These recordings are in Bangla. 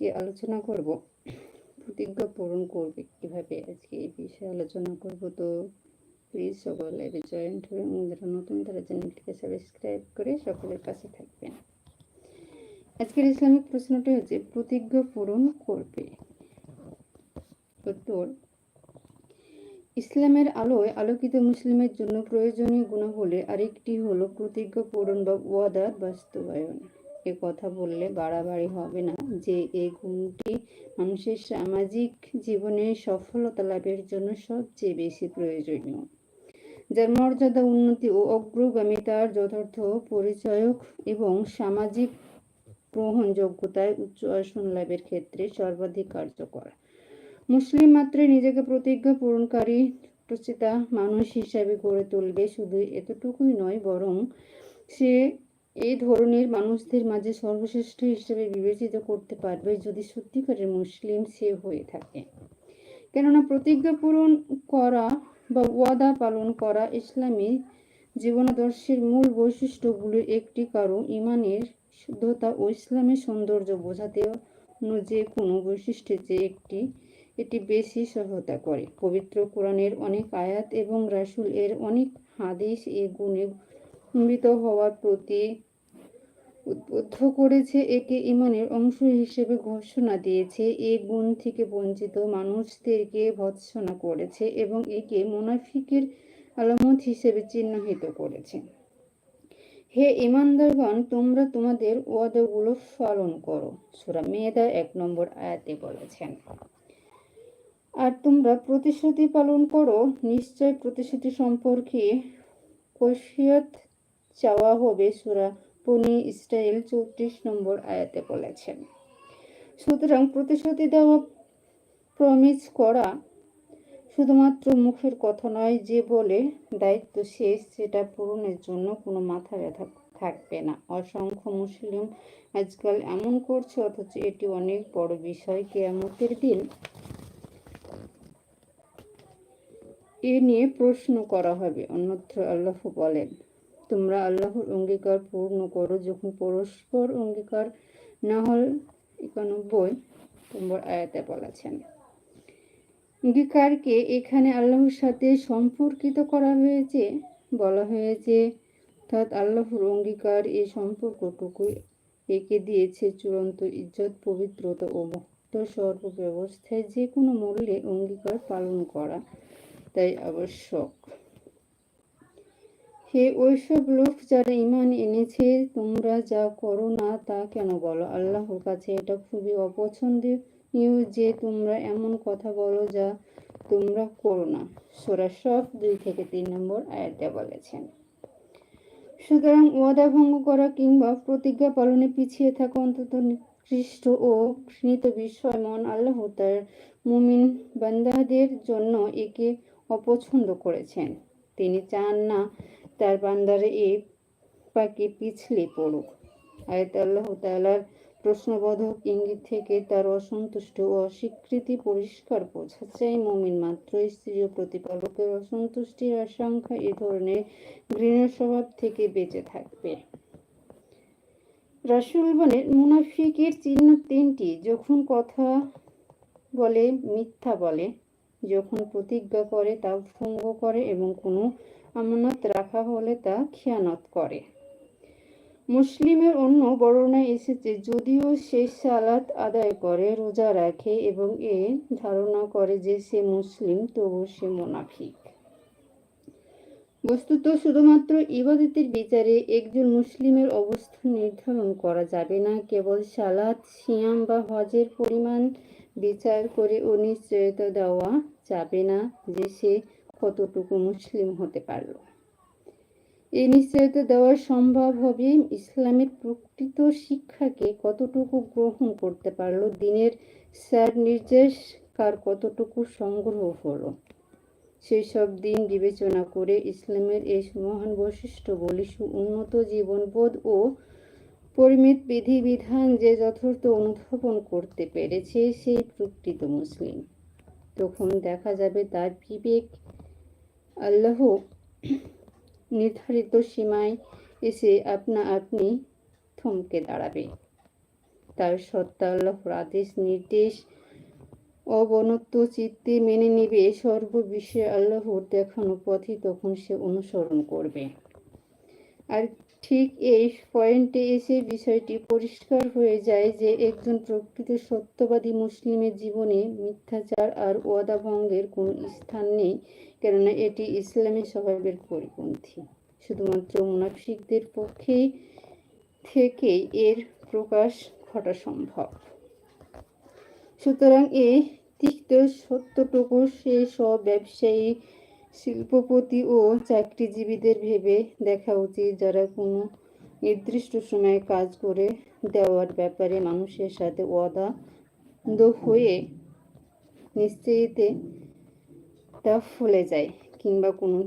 আজকে আলোচনা করব। প্রতিজ্ঞা পূরণ করবে কীভাবে আজকে এই বিষয়ে আলোচনা করব। তো প্লিজ সকল লাইভে জয়েন্ট হয়ে এবং যারা নতুন তারা চ্যানেলটিকে সাবস্ক্রাইব করে সকলের পাশে থাকবেন। আজকের ইসলামিক প্রশ্নটি হচ্ছে, প্রতিজ্ঞা পূরণ করবে। উত্তর, ইসলামের আলোয় আলোকিত মুসলিমের জন্য প্রয়োজনীয় গুণাবলী আরেকটি হলো প্রতিজ্ঞা পূরণ বা ওয়াদার বাস্তবায়ন। এ কথা বললে বাড়াবাড়ি হবে না। যে এই গুণটি মানুষের সামাজিক জীবনে সফলতা লাভের জন্য সবচেয়ে বেশি প্রয়োজনীয়। যার মর্যাদা, উন্নতি ও অগ্রগামিতার যথার্থ পরিচয়ক এবং সামাজিক গ্রহণযোগ্যতায় উচ্চ আসন লাভের ক্ষেত্রে সর্বাধিক কার্যকর। মুসলিম মাত্রে নিজেকে প্রতিজ্ঞা পূরণকারী মানুষ হিসাবে গড়ে তুলবে শুধু এতটুকুই নয়, বরং সে এই ধরনের মানুষদের মাঝে সর্বশ্রেষ্ঠ হিসেবে বিবেচিত করতে পারবে যদি সত্যিকারের মুসলিম সে হয়ে থাকে। কেননা প্রতিজ্ঞা পূরণ করা বা ওয়াদা পালন করা ইসলামী জীবনাদর্শের মূল বৈশিষ্ট্যগুলির একটি কারণ, ইমানের শুদ্ধতা ও ইসলামের সৌন্দর্য বোঝাতে যে কোনো বৈশিষ্ট্যের যে একটি, এটি বেশি সহায়তা করে। পবিত্র কোরআনের অনেক আয়াত এবং রাসুল এর অনেক হাদিস এ গুণে হওয়ার প্রতি উদ্বুদ্ধ করেছে, একে ইমানের অংশ হিসেবে ঘোষণা দিয়েছে। এ গুণ থেকে বঞ্চিত মানুষদেরকে ভৎসনা করেছে এবং একে মুনাফিকের আলামত হিসেবে চিহ্নিত করেছে। হে ইমানদারগণ, তোমরা তোমাদের ওয়াদাগুলো পালন করো। সুরা মেয়েদা এক নম্বর আয়াতে বলেছেন। আর তোমরা প্রতিশ্রুতি পালন করো। নিশ্চয় প্রতিশ্রুতি সম্পর্কে কৈফিয়ত চাওয়া হবে সুরা পুনি ইসরায়েল চৌত্রিশ নম্বর আয়াতে বলেছেন। সুতরাং প্রতিশ্রুতি দেওয়া প্রমিস করা শুধুমাত্র মুখের কথা নয়, যে বলে দায়িত্ব শেষ, সেটা পূরণের জন্য কোনো মাথা ব্যথা থাকবে না। অসংখ্য মুসলিম আজকাল এমন করছে, অথচ এটি অনেক বড় বিষয়। কেয়ামতের দিন এ নিয়ে প্রশ্ন করা হবে, অন্যত্র আল্লাহ বলেন। তোমরা আল্লাহর অঙ্গীকার পূর্ণ করো। যখন পরস্পর অঙ্গীকার না হল একানব্বই নম্বর আয়াতে বলেছেন। অঙ্গীকারকে এখানে আল্লাহর সাথে সম্পর্কিত করা হয়েছে। বলা হয়েছে, অর্থাৎ আল্লাহর অঙ্গীকার এই সম্পর্কটুকু একে দিয়েছে চূড়ান্ত ইজ্জত, পবিত্রতা ও মুক্ত সর্ব ব্যবস্থায় যে কোনো মূল্যে অঙ্গীকার পালন করা তাই আবশ্যক। হে ওইসব লোক যারা ইমান এনেছে, তোমরা যা করো না তা কেন বলো? আল্লাহর কাছে এটা খুবই অপছন্দনীয় যে তোমরা এমন কথা বলো যা তোমরা করো না। সোরা সব দুই থেকে তিন নম্বর আয়াতে বলেছেন। সুতরাং ওয়াদা ভঙ্গ করা কিংবা প্রতিজ্ঞা পালনে পিছিয়ে থাকা অন্তত নিকৃষ্ট ও ঘৃণিত বিষয় মন আল্লাহ তার মুমিন বান্দাদের জন্য একে অপছন্দ করেছেন। তিনি চান না তার বান্দারে এই পাকে পিছলে পড়ুক। আয়ত আল্লাহ তালার প্রশ্নবোধক ইঙ্গিত থেকে তার অসন্তুষ্ট ও অস্বীকৃতি পরিষ্কার বোঝা চাই মমিন মাত্র স্ত্রী ও প্রতিপালকের অসন্তুষ্টির আশঙ্কা এ ধরনের ঘৃণা স্বভাব থেকে বেঁচে থাকবে। রাসুল বলেন, মুনাফিকের চিহ্ন তিনটি, যখন কথা বলে, মিথ্যা বলে, যখন প্রতিজ্ঞা করে তা ভঙ্গ করে এবং কোনো আমানত রাখা হলে তা খেয়ানত করে। মুসলিমের অন্য বর্ণনায় এসেছে, যদিও সে সালাত আদায় করে, রোজা রাখে এবং এ ধারণা করে যে সে মুসলিম তবু সে মোনাফিক। বস্তুত শুধুমাত্র ইবাদতের বিচারে একজন মুসলিমের অবস্থা নির্ধারণ করা যাবে না, কেবল সালাত, সিয়াম বা হজের পরিমাণ বিচার করে অনিশ্চয়তা দেওয়া যাবে না যে সে কতটুকু মুসলিম হতে পারল? এই নিশ্চয়তা দেওয়া সম্ভব হবে ইসলামের প্রকৃত শিক্ষাকে কতটুকু গ্রহণ করতে পারল? দিনের স্যার নির্দেশ, কার কতটুকু সংগ্রহ হলো? সেই সব দিন বিবেচনা করে ইসলামের এই মহান বৈশিষ্ট্যগুলি উন্নত জীবনবোধ ও পরিমিত বিধিবিধান যে যথার্থ অনুধাবন করতে পেরেছে, সেই প্রকৃত মুসলিম। তখন দেখা যাবে তার বিবেক আল্লাহ নির্ধারিত সীমায় এসে আপনা আপনি থমকে দাঁড়াবে। তার সত্তা আল্লাহর আদেশ, নির্দেশ অবনত চিত্তে মেনে নিবে। সর্ববিষয়ে আল্লাহর দেখানো পথই তখন সে অনুসরণ করবে। আর ঠিক এই পয়েন্টে এসে বিষয়টি পরিষ্কার হয়ে যায় যে একজন প্রকৃত সত্যবাদী মুসলিমের জীবনে মিথ্যাচার আর ওয়াদা ভঙ্গের কোনো স্থান নেই। কেননা এটি ইসলামী স্বভাবের পরিপন্থী। শুধুমাত্র মুনাফিকদের পক্ষেই থেকেই এর প্রকাশ ঘটা সম্ভব। সুতরাং এই তিক্ত সত্যটুকু সে সব ব্যবসায়ী, শিল্পপতি ও চাকরিজীবীদের ভেবে দেখা উচিত যারা কোনো নির্দিষ্ট সময়ে কাজ করে দেওয়ার ব্যাপারে মানুষের সাথে ওয়াদা হয়ে নিশ্চয়ইতে তা ফলে যায় কিংবা কোনো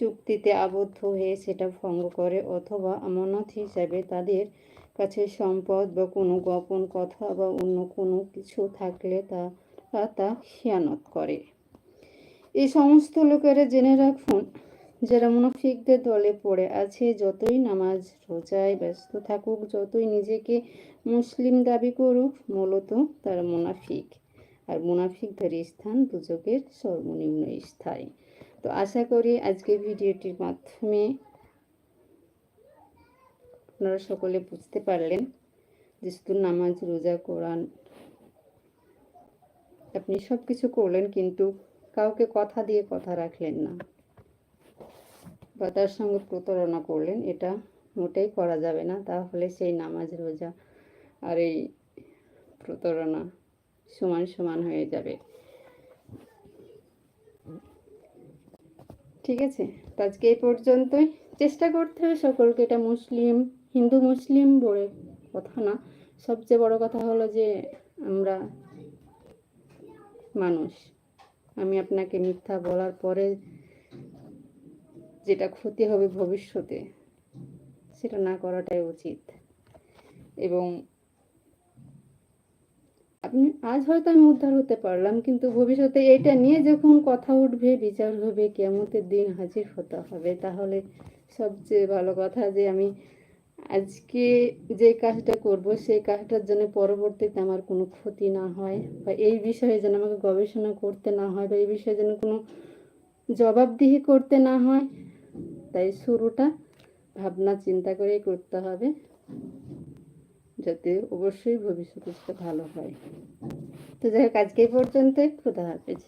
চুক্তিতে আবদ্ধ হয়ে সেটা ভঙ্গ করে অথবা আমানত হিসাবে তাদের কাছে সম্পদ বা কোনো গোপন কথা বা অন্য কোনো কিছু থাকলে তা তা খেয়ানত করে। এই সমস্ত লোকেরা জেনে রাখুন, যারা মুনাফিকদের দলে পড়ে আছে, যতই নামাজ, রোজায় ব্যস্ত থাকুক, যতই নিজেকে মুসলিম দাবি করুক, মূলত তারা মুনাফিক। আর মুনাফিকদের স্থান দুচকের সর্বনিম্ন স্থায়ী। তো আশা করি আজকে ভিডিওটির মাধ্যমে আপনারা সকলে বুঝতে পারলেন যে শুধু নামাজ, রোজা, কোরআন আপনি সব কিছু করলেন কিন্তু কাউকে কথা দিয়ে কথা রাখলেন না বা তার সঙ্গে প্রতারণা করলেন, এটা মোটেই করা যাবে না। তাহলে সেই নামাজ, রোজা আর এই প্রতারণা সমান সমান হয়ে যাবে। ঠিক আছে? তো আজকে এই পর্যন্তই। চেষ্টা করতে হবে সকলকে, এটা মুসলিম, হিন্দু মুসলিম বলে কথা না। সবচেয়ে বড় কথা হলো যে আমরা মানুষ। আমি আপনাকে মিথ্যা বলার পরে যেটা ক্ষতি হবে ভবিষ্যতে, সেটা না করাটাই উচিত। এবং আপনি, আজ হয়তো আমি উদ্ধার হতে পারলাম, কিন্তু ভবিষ্যতে এটা নিয়ে যখন কথা উঠবে, বিচার হবে কেমতের দিন হাজির হতে হবে। তাহলে সবচেয়ে ভালো কথা যে আমি আজকে যে কাজটা করব, সেই কাজটার জন্য পরবর্তীতে আমার কোনো ক্ষতি না হয়, বা এই বিষয়ে যেন আমাকে গবেষণা করতে না হয়, বা এই বিষয়ে যেন কোনো জবাবদিহি করতে না হয়। তাই শুরুটা ভাবনা চিন্তা করেই করতে হবে। যাতে অবশ্যই ভবিষ্যতে সেটা ভালো হয়। তো যাই হোক আজকে এই পর্যন্তই। খুদা হাফেজ।